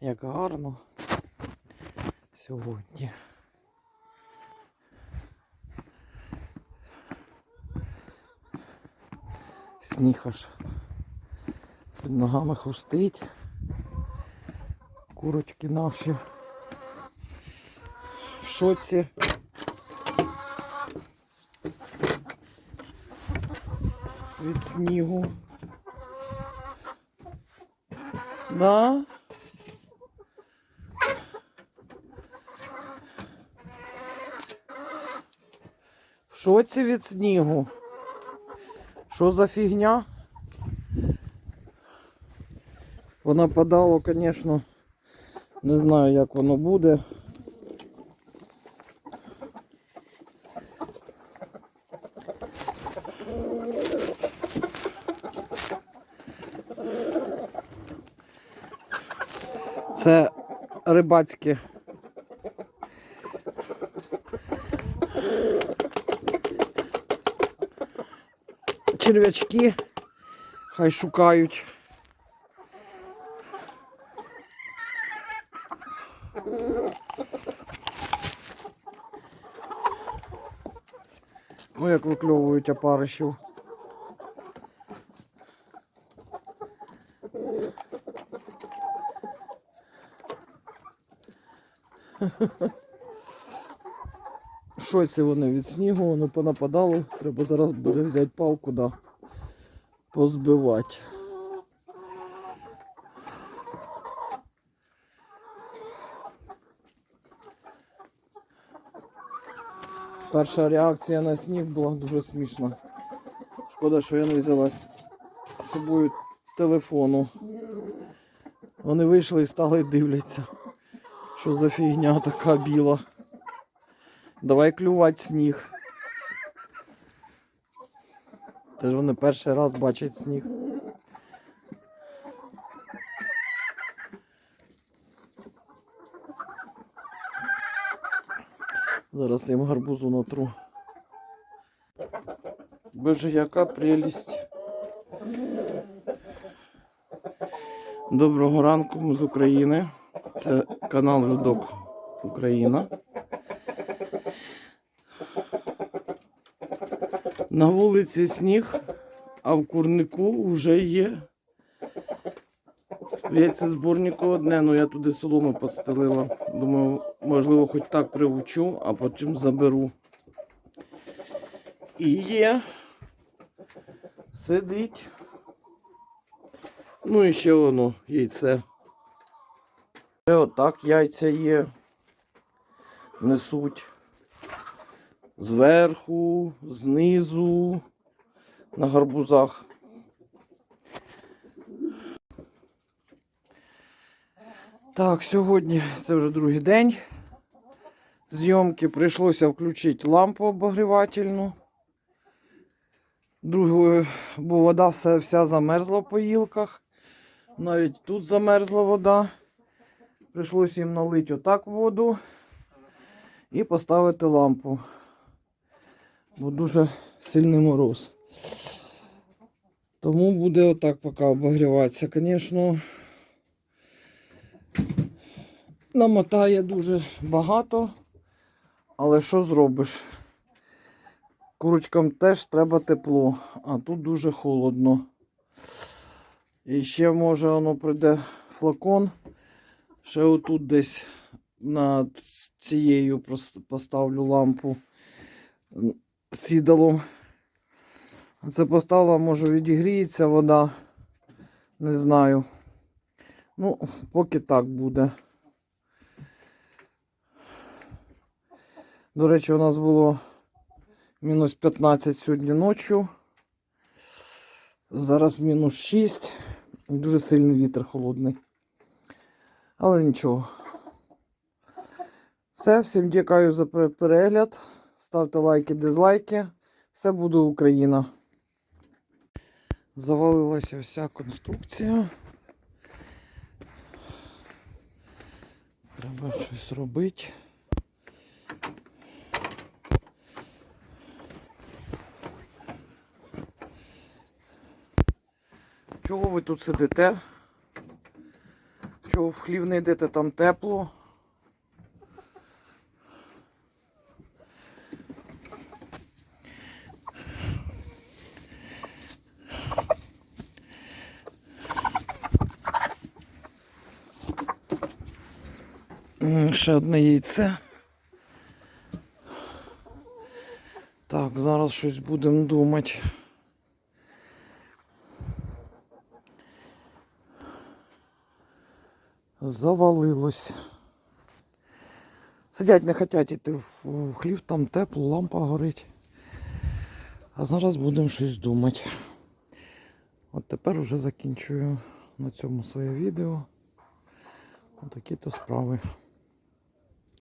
Як гарно сьогодні. Сніг аж під ногами хрустить. Курочки наші. В шоці. Від снігу. Да. Шоці від снігу. Що за фігня? Вона подало, звісно, не знаю, як воно буде. Це рибацьке. Черв'ячки хай шукають. Ну, як викльовують опаришів. Що це вони від снігу, воно понападало. Треба зараз буде взяти палку, да, позбивати. Перша реакція на сніг була дуже смішна. Шкода, що я не взяла з собою телефону. Вони вийшли і стали дивляться, що за фігня така біла. Давай клювати сніг. Це ж вони перший раз бачать сніг. Зараз їм гарбузу натру. Боже, яка прелість. Доброго ранку, ми з України. Це канал Людок Україна. На вулиці сніг, а в курнику вже є. Яйцезборнику одне, ну я туди солому підстелила. Думаю, можливо, хоч так привчу, а потім заберу. І є. Сидить. Ну і ще воно яйце. І отак яйця є. Несуть. Зверху, знизу, на гарбузах. Так, сьогодні це вже другий день зйомки. Прийшлося включити лампу обогрівательну. Другою, бо вода вся, вся замерзла в поїлках. Навіть тут замерзла вода. Прийшлося їм налити отак воду і поставити лампу. Бо дуже сильний мороз. Тому буде отак поки обогріватися. Звісно, намотає дуже багато, але що зробиш? Курочкам теж треба тепло, а тут дуже холодно. І ще може воно прийде флакон. Ще отут десь над цією поставлю лампу сідалом. Це поставила, може відігріється вода. Не знаю. Ну, поки так буде. До речі, у нас було мінус 15 сьогодні ночі. Зараз мінус 6. Дуже сильний вітер холодний. Але нічого. Все, всім дякую за перегляд. Ставте лайки, дизлайки. Все буде Україна. Завалилася вся конструкція. Треба щось робити. Чого ви тут сидите? що в хлів не йдете там тепло. Ще одне яйце. Так, зараз щось будемо думати. Завалилось. Сидять, не хочуть йти в хлів, там тепло, лампа горить. А зараз будемо щось думати. От тепер вже закінчую на цьому своє відео. Отакі то справи.